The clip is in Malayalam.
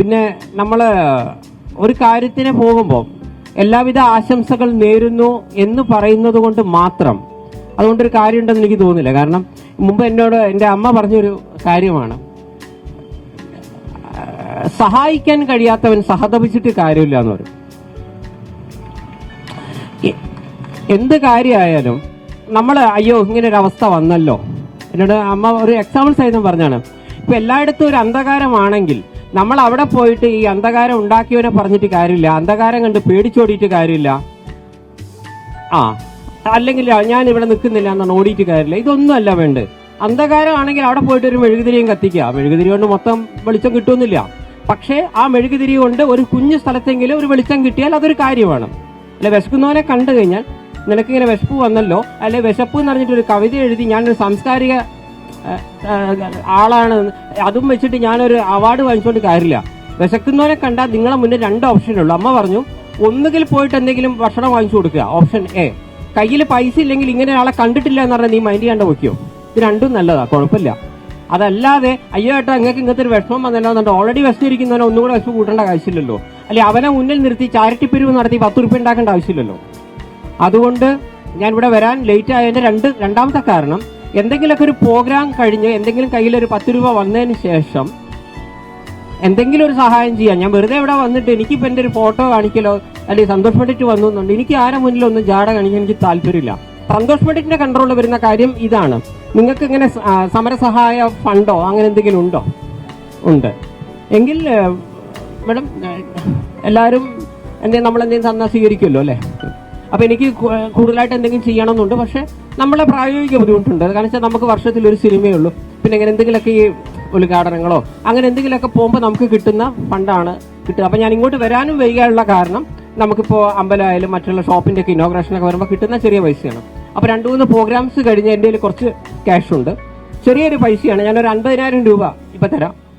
പിന്നെ നമ്മൾ ഒരു കാര്യത്തിന് പോകുമ്പോൾ എല്ലാവിധ ആശംസകൾ നേരുന്നു എന്ന് പറയുന്നത് കൊണ്ട് മാത്രം. അതുകൊണ്ടൊരു കാര്യമുണ്ടെന്ന് എനിക്ക് തോന്നില്ല. കാരണം മുമ്പ് എന്നോട് എന്റെ അമ്മ പറഞ്ഞൊരു കാര്യമാണ്. സഹായിക്കാൻ കഴിയാത്തവൻ സഹതപിച്ചിട്ട് കാര്യമില്ല എന്ന് പറയും. എന്ത് കാര്യമായാലും നമ്മൾ അയ്യോ ഇങ്ങനെ ഒരു അവസ്ഥ വന്നല്ലോ. എന്നോട് അമ്മ ഒരു എക്സാമ്പിൾ സഹിതം പറഞ്ഞാണ്. ഇപ്പൊ എല്ലായിടത്തും ഒരു അന്ധകാരമാണെങ്കിൽ നമ്മൾ അവിടെ പോയിട്ട് ഈ അന്ധകാരം ഉണ്ടാക്കിയവനെ പറഞ്ഞിട്ട് കാര്യമില്ല. അന്ധകാരം കണ്ട് പേടിച്ചോടിയിട്ട് കാര്യമില്ല. ആ അല്ലെങ്കിൽ ഞാൻ ഇവിടെ നിൽക്കുന്നില്ല എന്നാണ് ഓടിയിട്ട് കാര്യമില്ല. ഇതൊന്നും അല്ല വേണ്ടത്. അന്ധകാരം ആണെങ്കിൽ അവിടെ പോയിട്ട് ഒരു മെഴുകുതിരിയും കത്തിക്കുക. മെഴുകുതിരി കൊണ്ട് മൊത്തം വെളിച്ചം കിട്ടുന്നില്ല. പക്ഷേ ആ മെഴുകുതിരി കൊണ്ട് ഒരു കുഞ്ഞു സ്ഥലത്തെങ്കിലും ഒരു വെളിച്ചം കിട്ടിയാൽ അതൊരു കാര്യമാണ്. അല്ലെ വിശക്കുന്നവനെ കണ്ടു കഴിഞ്ഞാൽ നിനക്കിങ്ങനെ വിശപ്പ് വന്നല്ലോ? അല്ലെ വിശപ്പ് എന്ന് പറഞ്ഞിട്ട് ഒരു കവിത എഴുതി ഞാനൊരു സാംസ്കാരിക ആളാണ്. അതും വെച്ചിട്ട് ഞാനൊരു അവാർഡ് വാങ്ങിച്ചുകൊണ്ട് കാര്യമില്ല. വിശക്കുന്നവനെ കണ്ടാൽ നിങ്ങളെ മുന്നിൽ രണ്ട് ഓപ്ഷനുള്ളൂ അമ്മ പറഞ്ഞു ഒന്നുകിൽ പോയിട്ട് എന്തെങ്കിലും ഭക്ഷണം വാങ്ങിച്ചു കൊടുക്കുക. ഓപ്ഷൻ എ കയ്യിൽ പൈസ ഇല്ലെങ്കിൽ ഇങ്ങനെ ആളെ കണ്ടിട്ടില്ല എന്ന് പറഞ്ഞാൽ നീ മൈൻഡ് ചെയ്യാണ്ട് നോക്കിയോ ഇത് രണ്ടും നല്ലതാ കുഴപ്പമില്ല. അതല്ലാതെ അയ്യോ ഏട്ടാ നിങ്ങൾക്ക് ഇങ്ങനത്തെ ഒരു വിഷമം വന്നല്ലോ എന്നുണ്ട്. ഓൾറെഡി വിശന്നിരിക്കുന്നവനെ ഒന്നും കൂടെ വിഷം കൂട്ടേണ്ട ആവശ്യമില്ലല്ലോ. അല്ലെ അവനെ മുന്നിൽ നിർത്തി ചാരിറ്റി പിരിവ് നടത്തി പത്ത് റുപ്യ ഉണ്ടാക്കേണ്ട ആവശ്യമില്ലല്ലോ. അതുകൊണ്ട് ഞാൻ ഇവിടെ വരാൻ ലേറ്റ് ആയതിന്റെ രണ്ട് രണ്ടാമത്തെ കാരണം എന്തെങ്കിലുമൊക്കെ ഒരു പ്രോഗ്രാം കഴിഞ്ഞ് എന്തെങ്കിലും കയ്യിൽ ഒരു പത്ത് രൂപ വന്നതിന് ശേഷം എന്തെങ്കിലും ഒരു സഹായം ചെയ്യാം. ഞാൻ വെറുതെ ഇവിടെ വന്നിട്ട് എനിക്കിപ്പോൾ എന്റെ ഒരു ഫോട്ടോ കാണിക്കലോ അല്ലെങ്കിൽ സന്തോഷ് പണ്ഡിറ്റ് വന്നു എന്നുണ്ട്. എനിക്ക് ആരെ മുന്നിലൊന്നും ജാട കാണിക്കാൻ എനിക്ക് താല്പര്യമില്ല. സന്തോഷ് പണ്ഡിറ്റിന്റെ കൺട്രോളിൽ വരുന്ന കാര്യം ഇതാണ്. നിങ്ങൾക്ക് ഇങ്ങനെ സമരസഹായ ഫണ്ടോ അങ്ങനെ എന്തെങ്കിലും ഉണ്ടോ? ഉണ്ട്. എങ്കിൽ മേഡം എല്ലാവരും എന്തെങ്കിലും നമ്മൾ എന്തെങ്കിലും തന്നാൽ സ്വീകരിക്കുമല്ലോ അല്ലേ? അപ്പൊ എനിക്ക് കൂടുതലായിട്ട് എന്തെങ്കിലും ചെയ്യണമെന്നുണ്ട്. പക്ഷേ നമ്മളെ പ്രായോഗിക ബുദ്ധിമുട്ടുണ്ട്. കാരണം വെച്ചാൽ നമുക്ക് വർഷത്തിൽ ഒരു സിനിമയേ ഉള്ളൂ. പിന്നെ ഇങ്ങനെ എന്തെങ്കിലുമൊക്കെ ഈ ഉദ്ഘാടനങ്ങളോ അങ്ങനെ എന്തെങ്കിലുമൊക്കെ പോകുമ്പോൾ നമുക്ക് കിട്ടുന്ന ഫണ്ടാണ് കിട്ടുക അപ്പോൾ ഞാൻ ഇങ്ങോട്ട് വരാനും വൈകാനുള്ള കാരണം നമുക്കിപ്പോൾ അമ്പലമായാലും മറ്റുള്ള ഷോപ്പിന്റെ ഒക്കെ ഇനോഗ്രേഷനൊക്കെ വരുമ്പോൾ കിട്ടുന്ന ചെറിയ പൈസയാണ്. അപ്പോൾ രണ്ട് മൂന്ന് പ്രോഗ്രാംസ് കഴിഞ്ഞ് എന്റെ കുറച്ച് ക്യാഷ് ഉണ്ട് ചെറിയൊരു പൈസയാണ്. ഞാനൊരു അൻപതിനായിരം രൂപ ഇപ്പൊ തരാം.